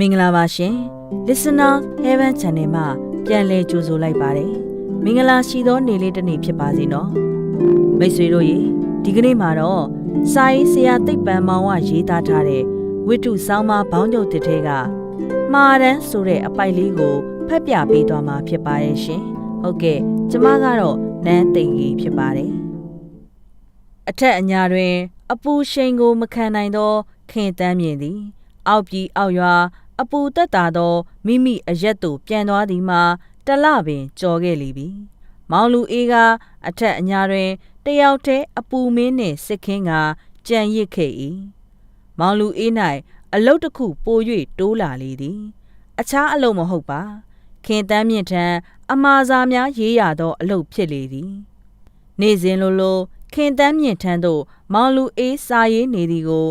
မင်္ဂလာပါရှင် Listener Heaven Channel မှာပြန်လည်ကြိုဆိုလိုက်ပါတယ်မင်္ဂလာရှိသောနေ့လေးတစ်နေ့ဖြစ်ပါစေနော်မိတ်ဆွေတို့ရေဒီကနေ့မှာတော့စာရေးဆရာသိပ္ပံမောင်ဝရေးသားထားတဲ့ဝိတုဆောင်းပါဘောင်းကျုပ်တစ်ထဲကမှားတန်းဆိုတဲ့အပိုက်လေးကိုဖတ်ပြပေးသွားမှာဖြစ်ပါရဲ့ရှင်ဟုတ်ကဲ့ကျမကတော့နန်းသိင်ကြီးဖြစ်ပါတယ်အထက်အညာတွင် အပူရှိန်ကိုမခံနိုင်သောခင်တမ်းမြင်သည် အောက်ပြည်အောက်ရွာ အပူတက်တာသောမိမိအရက်သို့ပြန်သွားသည်မှာတလပင်ကြော်ခဲ့လေပြီ။မောင်လူအေးကအထက်အညာတွင်တယောက်တည်းအပူမင်းနှင့်စစ်ခင်းကကြံရစ်ခဲ့၏။မောင်လူအေး၌အလုတ်တစ်ခုပို၍တိုးလာလေသည်။အခြားအလုတ်မဟုတ်ပါ။ခင်တမ်းမြင့်ထံအမာစာများရေးရသောအလုတ်ဖြစ်လေသည်။နေ့စဉ်လိုလိုခင်တမ်းမြင့်ထံသို့မောင်လူအေးစာရေးနေသည်ကို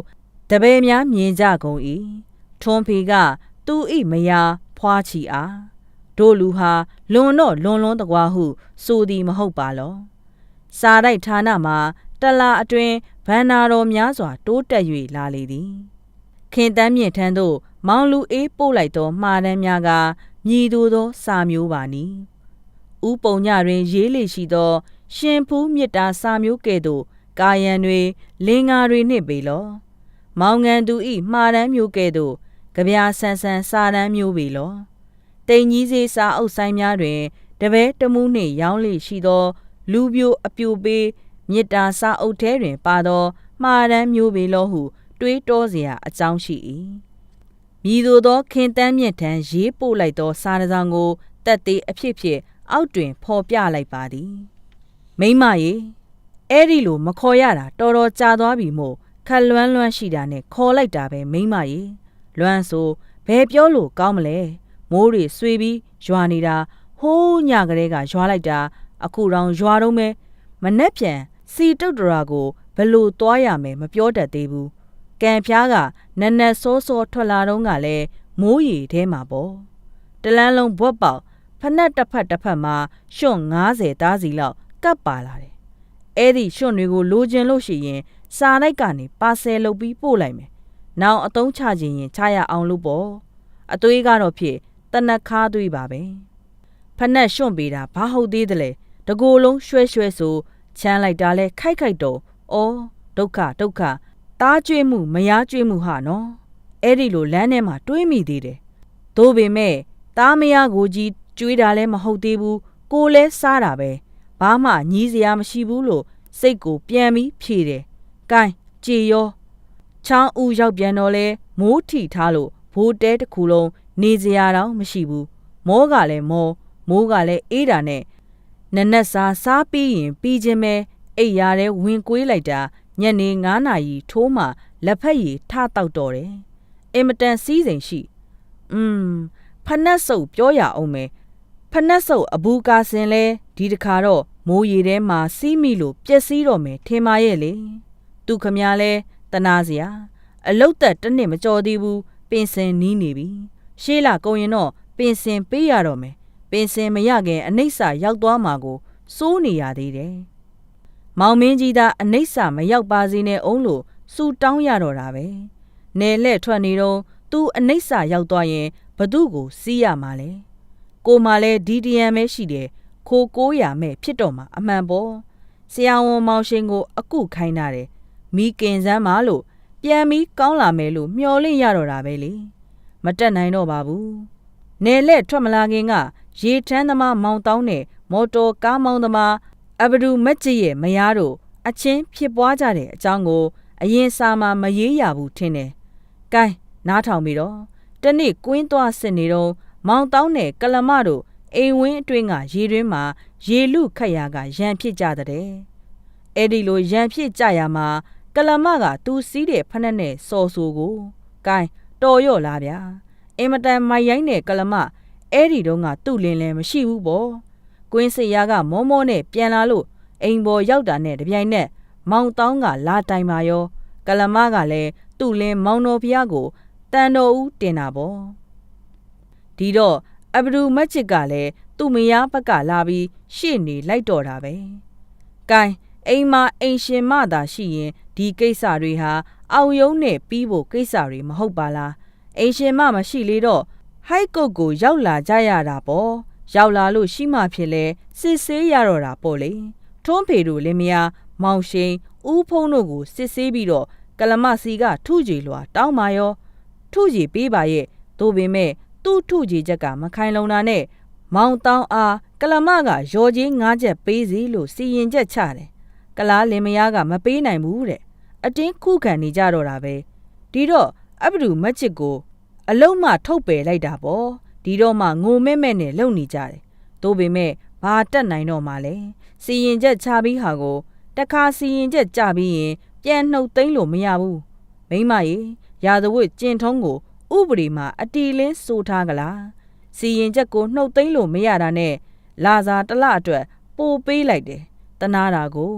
တပည့်များမြင်ကြကုန်၏ ထွန်းဖီကသူ့ဤမယာဖွားချီအားတို့လူဟာလွန်တော့လွန်လွန်တကွာဟု ဆိုသည်မဟုတ်ပါလောစာတိုက်ဌာနမှာတလာအတွင်ဗန္နာတော်များစွာ တိုးတက်၍လာလေသည်ခင်တမ်းမြင့်ထန်းသို့မောင်လူအေးပို့လိုက်သောမှားတမ်းများကမြည်သူသော စာမျိုးပါနီဥပုံညတွင် ရေးလေရှိသော ရှင်ဖူးမြစ်တာစာမျိုးကဲ့သို့ကာယံတွေလင်္ကာတွေနှင့်ပေလော မောင်ငံသူဤမှားတမ်းမျိုးကဲ့သို့ ကြပြာဆန်ဆန်စာတမ်းမျိုးပေလောတိန်ကြီးစေးစာအုပ်ဆိုင်များတွင် တပဲတမှုနှင့်ရောင်းလေရှိသော လူပြိုအပြိုပေးမြစ်တာစာအုပ်ထဲတွင် ပါသောမှားတမ်းမျိုးပေလောဟု တွေးတောเสียအကြောင်းရှိ၏မြည်သို့သောခင်တမ်းမြင့်ထံရေးပို့လိုက်သော စာတစ်စောင်ကိုတက်သေးအဖြစ်ဖြစ်အောက်တွင် ဖော်ပြလိုက်ပါသည်မိမရေအဲ့ဒီလိုမခေါ်ရတာတော်တော်ကြာသွားပြီမို့ခက်လွန်းလွန်းရှိတာနဲ့ခေါ်လိုက်တာပဲမိမရေ လွမ်းဆိုဘယ်ပြောလို့ကောင်းမလဲမိုးတွေဆွေပြီးရွာနေတာဟိုးညကလေးကရွာလိုက်တာ အခုတော့ရွာတော့မဲမနှက်ပြန်စီတုတ်တရာကိုဘလို့သွားရမယ်မပြောတတ်သေးဘူးကံဖျားကနက်နက်စောစောထွက်လာတော့ကလည်းမိုးရီထဲမှာပေါ့တလန်းလုံးဘွက်ပေါက်ဖက်နှက်တစ်ဖက်တစ်ဖက်မှာရွှွန့်90သားစီလောက်ကပ်ပါလာတယ်အဲ့ဒီရွှွန့်တွေကိုလိုချင်လို့ရှိရင်စာလိုက်ကနေပါဆယ်လုပ်ပြီးပို့လိုက်မယ်။ နောင်အတုံးချခြင်းရင်ချရအောင်လို့ပေါ့။အသွေးကတော့ဖြစ်တနက်ခါသွေးပါပဲ။ဖက်နှက်ရွှွန့်ပေးတာဘာဟုတ်သေးသလဲ။တကိုယ်လုံးရွှဲရွှဲဆိုချမ်းလိုက်တာလဲခိုက်ခိုက်တော့။အော်ဒုက္ခဒုက္ခတားကြွေးမှုမယားကြွေးမှုဟာနော်။အဲ့ဒီလိုလမ်းထဲမှာတွေးမိသေးတယ်။သို့ပေမဲ့တားမယားကိုကြီးကြွေးတာလဲမဟုတ်သေးဘူး။ကိုလဲစားတာပဲ။ဘာမှညီးစရာမရှိဘူးလို့စိတ်ကိုပြန်ပြီးဖြေတယ်။ကိုင်းကြည်ရော ချောင်းဦးရောက်ပြန်တော့လဲမိုးထီထားလို့ဘိုးတဲတစ်ခုလုံးနေစရာတော့မရှိဘူးမောကလည်းမောမိုးကလည်းအေးတာနဲ့နနက်စားစားပြီးရင်ပြီးချင်းပဲအိတ်ရတဲ့ဝင်ကွေးလိုက်တာညနေ9နာရီထိုးမှလက်ဖက်ရည်ထတောက်တော့တယ်အင်မတန်စီးစိမ်ရှိอืมဖနက်စုပ်ပြောရအောင်မယ်ဖနက်စုပ်အဘူးကာစင်လဲဒီတခါတော့မိုးရီထဲမှာစီးမိလို့ပျက်စီးတော့မယ်ထင်ပါရဲ့လေသူခမများလဲ တနာစရာအလုတ်သက်တစ်နှစ်မကြော်သေးဘူးပင်စင်နီးနေပြီရှေးလာကုန်ရင်တော့ပင်စင်ပေးရတော့မယ်ပင်စင်မရခင်အနိစ္စရောက်သွားမှာကိုစိုးနေရသေးတယ်မောင်မင်းကြီးသားအနိစ္စမရောက်ပါစေနဲ့အောင်လို့စူတောင်းရတော့တာပဲနယ်လှဲ့ထွက်နေတော့သူအနိစ္စရောက်သွားရင်ဘသူ့ကိုစီးရမှာလဲကိုမှလည်းဒီတရံပဲရှိတယ်ခိုးကိုးရမဲ့ဖြစ်တော့မှာအမှန်ပေါ့ဆရာဝန်မောင်ရှင်ကိုအကုခိုင်းတာတယ် မိကင်စမ်းပါလို့ပြန်ပြီးကောင်းလာမယ်လို့မျှော်လင့်ရတော့တာပဲလေမတက်နိုင်တော့ပါဘူးနယ်လက်ထွက်မလာခင်ကရေထမ်းသမားမောင်တောင်းနဲ့မော်တော်ကားမောင်းသမားအဘဒူမက်ကြီးရဲ့မယားတို့အချင်းဖြစ်ပွားကြတဲ့အကြောင်းကို အရင်စာမှာမရေးရဘူးထင်တယ်။ကဲနားထောင်ပြီးတော့တနေ့ကွင်းသွားစစ်နေတော့မောင်တောင်းနဲ့ကလမတို့အိမ်ဝင်းအတွင်းကရေတွင်းမှာရေလူခတ်ရာကရန်ဖြစ်ကြတဲ့။အဲ့ဒီလိုရန်ဖြစ်ကြရမှာက လမကသူစီးတဲ့ဖက်နဲ့နဲ့စော်ဆိုကိုဂိုင်းတော်ရော့လားဗျာအင်မတန်မိုက်ရိုင်းတဲ့ကလမအဲ့ဒီတော့ကသူ့လင်းလဲမရှိဘူးပေါ့ကွင်းစရာကမောမောနဲ့ပြန်လာလို့အိမ်ပေါ်ရောက်တာနဲ့တပြိုင်နက်မောင်တောင်းကလာတိုင်ပါရော ကလမကလည်းသူ့လင်းမောင်တော်ဖျားကိုတန်တော်ဦးတင်တာပေါ့ဒီတော့အဘဒူမက်ချစ်ကလည်းသူ့မယားဘက်ကလာပြီးရှေ့နေလိုက်တော်တာပဲ။ကဲ အိမ်မှာအိမ်ရှင်မသာရှိရင်ဒီကိစ္စတွေဟာအောင်ယုံနဲ့ပြီးဖို့ကိစ္စတွေမဟုတ်ပါလားအိမ်ရှင်မမရှိလေတော့ဟိုက်ကုတ်ကိုရောက်လာကြရတာပေါ့ရောက်လာလို့ရှိမှဖြစ်လဲစစ်ဆေးရတော့တာပေါ့လေထွန်းဖေတို့လင်မယားမောင်ရှိန်ဦးဖုံးတို့ကိုစစ်ဆေးပြီးတော့ကလမစီကထုကြည်လွာတောင်းပါရော ထုကြည်ပေးပါရဲ့သို့ပေမဲ့သူ့ထုကြည်ချက်ကမခိုင်လုံတာနဲ့မောင်တောင်းအားကလမကရော်ကြီးငါးချက်ပေးစီလို့စီရင်ချက်ချတယ် ကလားလင်မယားကမပေးနိုင်ဘူးတဲ့အတင်းခုခံနေကြတော့တာပဲဒီတော့အဘဒူမက်ချစ်ကို အလုံးမထုတ်ပယ်လိုက်တာပေါ့ဒီတော့မှငိုမဲမဲနဲ့လုံနေကြတယ်သို့ပေမဲ့ဘာတက်နိုင်တော့မှလဲစီရင်ချက်ချပြီးဟာကိုတခါစီရင်ချက်ကြပြီးရင်ပြန်နှုတ်သိမ်းလို့မရဘူးမိမရေရာဇဝတ်ကျင်ထုံးကို ဥပဒေမှာအတီလင်းစိုးထားကြလားစီရင်ချက်ကိုနှုတ်သိမ်းလို့မရတာနဲ့လာစာတစ်လအတွက်ပို့ပေးလိုက်တယ်တနာတာကို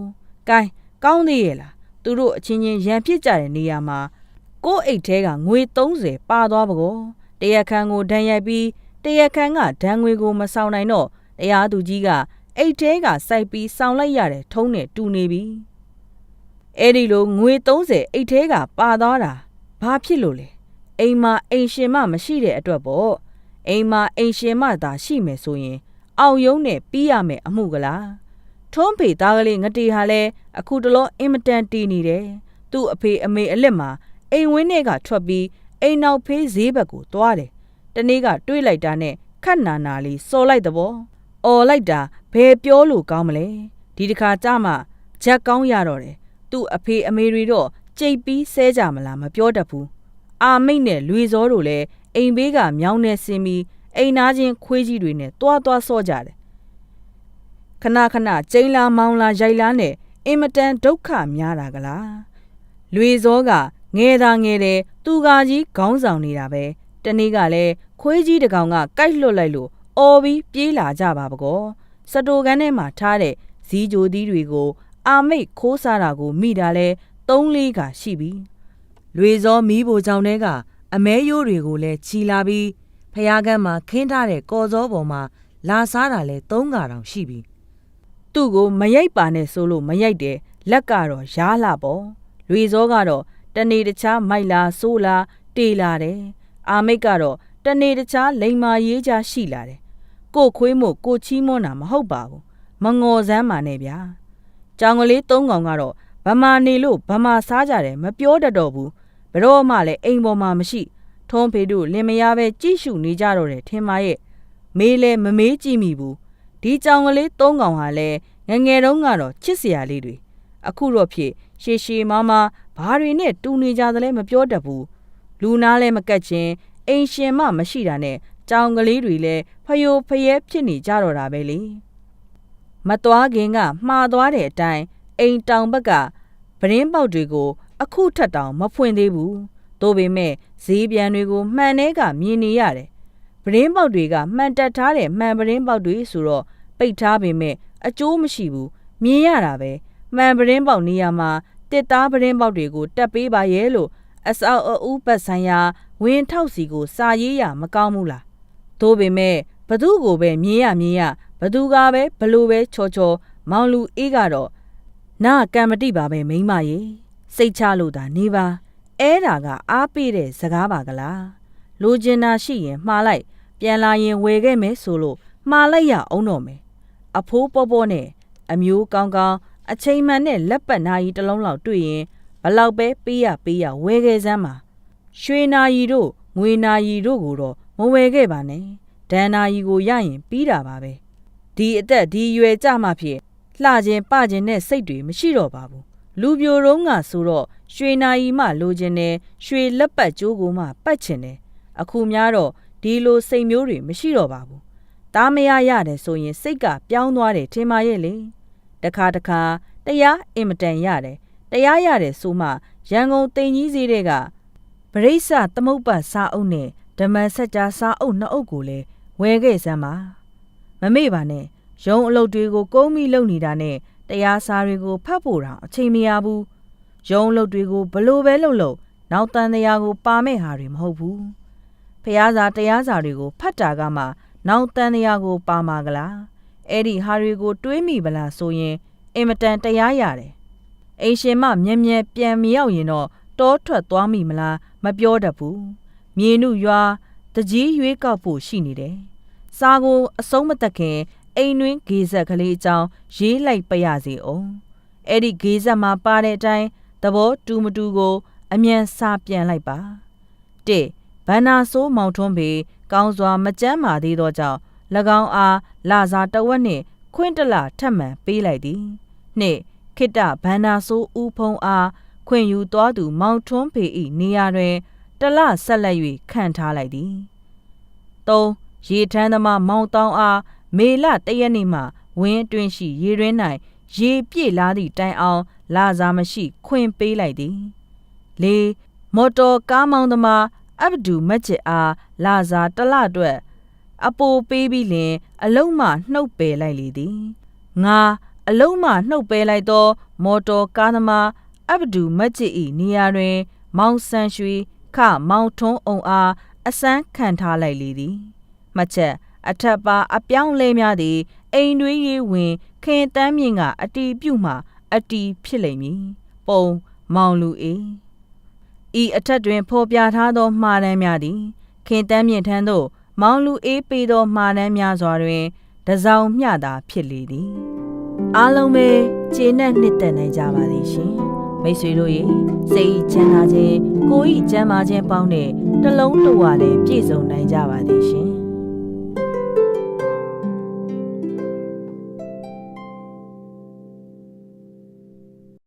ကဲကောင်းသေးရဲ့လားသူတို့အချင်းချင်းရန်ဖြစ်ကြတဲ့နေရာမှာကို့အိတ်ထဲကငွေ30ပါသွားပကောတရက်ခန်းကိုဒဏ်ရိုက်ပြီးတရက်ခန်းကဒဏ်ငွေကိုမဆောင်နိုင်တော့တရားသူကြီးကအိတ်ထဲကစိုက်ပြီးဆောင်လိုက်ရတဲ့ထုံးနဲ့တူနေပြီအဲ့ဒီလိုငွေ30အိတ်ထဲကပါသွားတာဘာဖြစ်လို့လဲအိမ်မှာအိမ်ရှင်မမရှိတဲ့အတွက်ပေါ့အိမ်မှာအိမ်ရှင်မသာရှိမယ်ဆိုရင် အောင်ယုံနဲ့ပြီးရမယ်အမှုကလား ထွန်းဖေသားကလေးငတေဟာလဲအခုတလောအင်မတန်တီးနေတယ်သူ့အဖေအမေအလက်မှာအိမ်ဝင်းထဲကထွက်ပြီးအိမ်နောက်ဖေးဈေးဘက်ကိုသွားတယ်။တနေ့ကတွေးလိုက်တာနဲ့ခတ်နာနာလေးစော်လိုက်တဲ့ဘော။အော်လိုက်တာဘယ်ပြောလို့ကောင်းမလဲ။ဒီတစ်ခါကြမှာဂျက်ကောင်းရတော့တယ်။သူ့အဖေအမေတွေတော့ကြိတ်ပြီးဆဲကြမလားမပြောတတ်ဘူး။အာမိတ်နဲ့လွေစောတို့လည်းအိမ်ဘေးကမြောင်းနဲ့ဆင်းပြီးအိမ်သားချင်းခွေးကြီးတွေနဲ့တွားတွားဆော့ကြတယ်။ ခဏခဏကျိန်းလာမောင်းလာရိုက်လာနဲ့အင်မတန်ဒုက္ခများတာကလား။လွေစောကငဲသာငဲတယ်သူကကြီးခေါင်းဆောင်နေတာပဲတနေ့ကလည်းခွေးကြီးတကောင်ကကိုက်လွတ်လိုက်လို့အော်ပြီးပြေးလာကြပါပကောစတိုကန်ထဲမှာထားတဲ့ဇီးကြိုသီးတွေကို အာမိတ်ခိုးစားတာကိုမိတာလဲ၃လေးကရှိပြီလွေစောမီးဘိုကြောင့်တဲကအမဲရိုးတွေကိုလည်းချီလာပြီးဖျားကန်းမှာခင်းထားတဲ့ကော်စောပေါ်မှာလာစားတာလဲ၃ကတောင်ရှိပြီ သူ့ကိုမရိုက်ပါနဲ့ဆိုလို့မရိုက်တယ်လက်ကတော့ရားလှပေါ့လွေစောကတော့တနေ့တခြားမိုက်လာဆိုးလာတေးလာတယ်အာမိတ်ကတော့တနေ့တခြားလိန်မာရေးချရှိလာတယ်ကိုခွေးမို့ကိုချီးမွမ်းတာမဟုတ်ပါဘူးမငေါ်စမ်းပါနဲ့ဗျာကြောင်ကလေးသုံးကောင်ကတော့ဗမာနေလို့ဗမာစားကြတယ်မပြောတတ်တော့ဘူးဘရောမှလည်းအိမ်ပေါ်မှာမရှိထုံးဖေတို့လင်မယားပဲကြည့်ရှုနေကြတော့တယ်ထင်ပါရဲ့မေးလဲမမေးကြည့်မိဘူး ဒီကြောင်ကလေးသုံးကောင်ဟာလဲငငယ်တုန်းကတော့ချစ်စရာလေးတွေအခုတော့ဖြစ်ရှေရှေမာမာဘာတွေနဲ့တူနေကြသလဲမပြောတတ်ဘူးလူနာလည်းမကတ်ချင်းအိမ်ရှင်မမရှိတာနဲ့ကြောင်ကလေးတွေလည်းဖယိုဖယဲဖြစ်နေကြတော့တာပဲလေမသွားခင်ကမှားသွားတဲ့အတိုင်းအိမ်တောင်ဘက်ကပရင်းပေါက်တွေကို အခုထက်တောင်မဖွင့်သေးဘူးတို့ပေမဲ့ဈေးပြန်တွေကိုမှန်တဲ့ကမြင်နေရတယ် ပရင်းပေါက်တွေကမှန်တက်ထားတဲ့မှန်ပရင်းပေါက်တွေဆိုတော့ပိတ်ထားပေမဲ့အကျိုးမရှိဘူးမြင်ရတာပဲမှန်ပရင်းပေါက်နေရာမှာတစ်သားပရင်းပေါက်တွေကိုတက်ပေးပါရဲ့လို့အစောက်အဦးပတ်ဆိုင်ရာဝင်းထောက်စီကိုစာရေးရမကောင်းဘူးလားသို့ပေမဲ့ဘသူကိုပဲမြင်ရမြင်ရဘသူကပဲဘလို့ပဲချောချောမောင်လူအေးကတော့နာကံမတိပါပဲမိမရေစိတ်ချလို့သာနေပါအဲဒါကအားပေးတဲ့စကားပါကလား လိုချင်တာရှိရင်မှားလိုက်ပြန်လာရင်ဝယ်ခဲ့မယ်ဆိုလို့မှားလိုက်ရအောင်တော့မယ်အဖိုးပေါ်ပေါ်နဲ့အမျိုးကောင်းကောင်းအချိန်မှန်နဲ့လက်ပတ်နာရီတစ်လုံးလောက်တွေ့ရင်ဘလောက်ပဲပေးရပေးရဝဲခဲ့စမ်းပါရွှေနာရီတို့ငွေနာရီတို့ကိုတော့မဝယ်ခဲ့ပါနဲ့ဒန်နာရီကိုရရင်ပြီးတာပါပဲဒီအသက်ဒီရွယ်ကြမှဖြစ်လှခြင်းပခြင်းနဲ့စိတ်တွေမရှိတော့ပါဘူးလူပြိုတုံးကဆိုတော့ရွှေနာရီမှလိုချင်တယ်ရွှေလက်ပတ်ကြိုးကိုမှပတ်ချင်တယ် အခုများတော့ဒီလိုစိတ်မျိုးတွေမရှိတော့ပါဘူးသားမရရတယ်ဆိုရင်စိတ်ကပြောင်းသွားတယ်ထင်ပါရဲ့လေတခါတခါတရားအင်မတန်ရတယ်တရားရတယ်ဆိုမှရန်ကုန်တင်ကြီးစည်းတွေကပရိစ္ဆသမုပ္ပတ်စာအုပ်နဲ့ဓမ္မစကြာစာအုပ်နှစ်အုပ်ကိုလည်းဝယ်ခဲ့စမ်းပါမမေ့ပါနဲ့ရုံအလုပ်တွေကိုကုန်းပြီးလုပ်နေတာနဲ့တရားစာတွေကိုဖတ်ဖို့တောင်အချိန်မရဘူးရုံအလုပ်တွေကိုဘလို့ပဲလုပ်လို့နောက်တန်တရားကိုပါမဲ့ဟာတွေမဟုတ်ဘူး ဖះစာတရားစာတွေကိုဖတ်တာကမှနောက်တန်တရားကိုပါမှာကလားအဲ့ဒီဟာတွေကို တွေးမိပလားဆိုရင်အင်မတန်တရားရတယ်အိမ်ရှင်မမြဲမြဲပြန်မရောက်ရင်တော့တောထွက်သွားမိမလားမပြောတတ်ဘူးမြေနုရွာတကြီးရွေးကောက်ဖို့ရှိနေတယ်။စာကိုအဆုံးမသက်ခင်အိမ်တွင်းဂေဇက်ကလေးအကြောင်းရေးလိုက်ပရစီအောင်။အဲ့ဒီဂေဇက်မှာပါတဲ့အတိုင်းသဘောတူမတူကို အမြန်စာပြန်လိုက်ပါ။တစ် ဗန္နာဆိုးမောင်ထွန်းပေကောင်းစွာမကြမ်းမာသေးသောကြောင့်၎င်းအားလာစာတဝက်နှင့်ခွင့်တလထပ်မံပေးလိုက်သည်။နှစ်ခိတ္တဗန္နာဆိုးဦးဖုံးအားခွင့်ယူသွားသူမောင်ထွန်းဖေ၏နေရာတွင်တလဆက်လက်၍ခန့်ထားလိုက်သည်။၃ရေထမ်းသမားမောင်တောင်းအားမေလတရက်နေ့မှဝင်းအတွင်းရှိရေရင်း၌ရေပြည့်လာသည့်တိုင်အောင်လာစားမရှိ ခွင့်ပေးလိုက်သည်။၄မော်တော်ကားမောင်းသမား အဗ္ဗဒူမက်ဂျစ်အားလာစားတစ်လအတွက်အပိုပေးပြီးလင်အလုံးမှနှုတ်ပယ်လိုက်လေသည်ငါအလုံးမှနှုတ်ပယ်လိုက်သော မော်တော်ကားသမားအဗ္ဗဒူမက်ဂျစ်၏နေရာတွင် မောင်ဆန်ရွှေခမောင်ထွန်းအောင်အားအစမ်းခံထားလိုက်လေသည်မှတ်ချက်အထက်ပါအပြောင်းလဲများသည်အိမ်တွင်းရေးဝင်ခင်တန်းမြင့်ကအတီးပြုတ်မှအတီးဖြစ်လိမ့်မည်ပုံမောင်လူအေး ဤအထက်တွင်ဖော်ပြထားသောမှားတမ်းများသည်ခင်တန်းမြင့်ထံသို့မောင်လူအေးပေးသောမှားတမ်းများစွာတွင်တစောင်းမျှသာဖြစ်လေသည်အားလုံးပဲကျေနပ်နှစ်သက်နိုင်ကြပါသည်ရှင်မိတ်ဆွေတို့ရေစိတ်ချမ်းသာခြင်းကိုယ်ဤကျမ်းမာခြင်းပေါင်းတဲ့တလုံးတဝလည်းပြည့်စုံနိုင်ကြပါသည်ရှင်